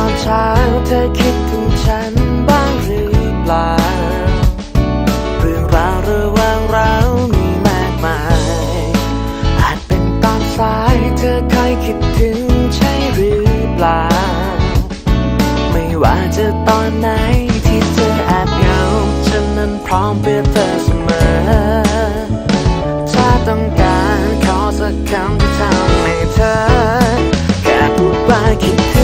อนเช้าเธอคิดถึงฉันบ้างหรือเปล่า เรื่องราวเรื่อว่างเรามีมากมาย อาจเป็นตอนสายเธอเคยคิดถึงใช่หรือเปล่า ไม่ว่าจะตอนไหนที่เธอแอบเหงาฉันนั้นพร้อมเพื่อเธอเสมอ ถ้าต้องการขอสักคำที่ทำให้เธอ แค่พูดว่าคิดถึง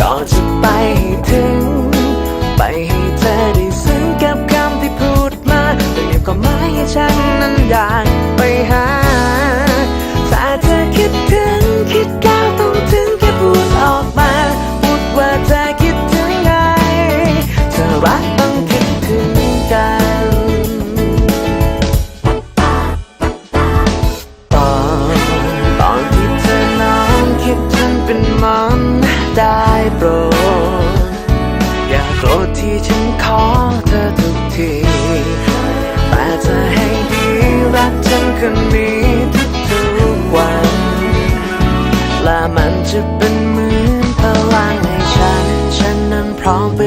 ก็จะไปให้ถึง ไปให้เธอได้ซึ้งกับคำที่พูดมาแต่มีความหมายให้ฉันนั้นอยากไปหา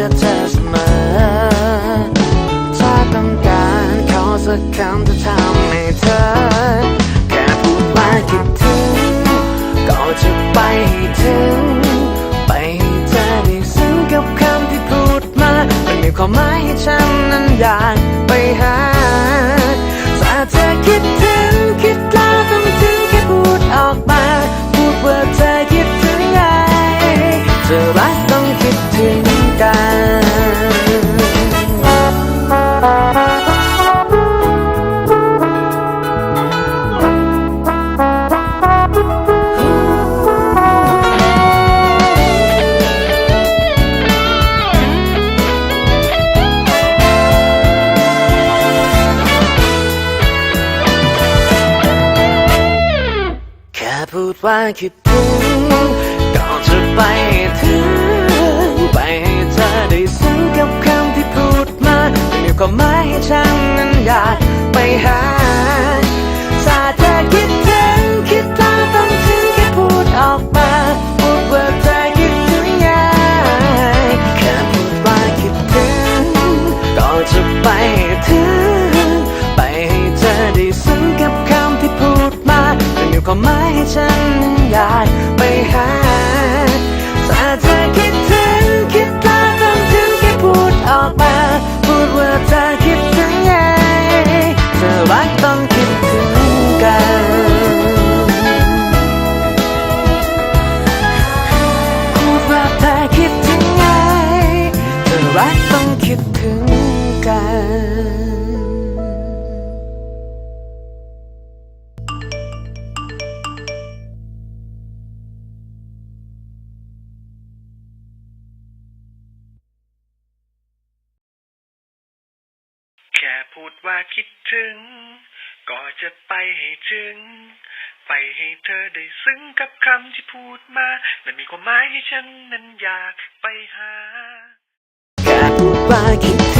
อมเพื่อเธอเสมอ ถ้าต้องการขอสักคำจะทำให้เธอ แค่พูดว่าคิดถึง ก็จะไปให้ถึง ไปให้เธอได้ซึ้งกับคำที่พูดมา มันมีความหมายให้ฉันนั้นอยากไปหา ว่าคิดถึงก็จะไปถึง ไปให้เธอได้ซึ้งกับคำที่พูดมาไม่มีความหมายให้ฉันนั้นอยากไปหาถ้าเธอคิดถึงคิดแล้วต้องถึงแค่พูดออกมาพูดว่าเธอคิดถึงไงแค่พูดว่าคิดถึงก็จะไปถึง ก็ไม่ให้ฉันนั้นอยากไปหา ค่พูดว่าคิดถึง ก็จะไปให้ถึง ไปให้เธอได้ซึ้งกับคำที่พูดมา มันมีความหมายให้ฉันนั้นอยากไปหาแค่พูดว่าคิด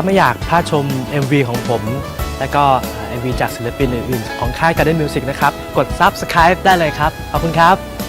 ถ้าไม่อยากพลาดชม MV ของผม และก็เอ่อ MV จากศิลปินอื่นๆ ของค่าย Garden Music นะครับ กด Subscribe ได้เลยครับ ขอบคุณครับ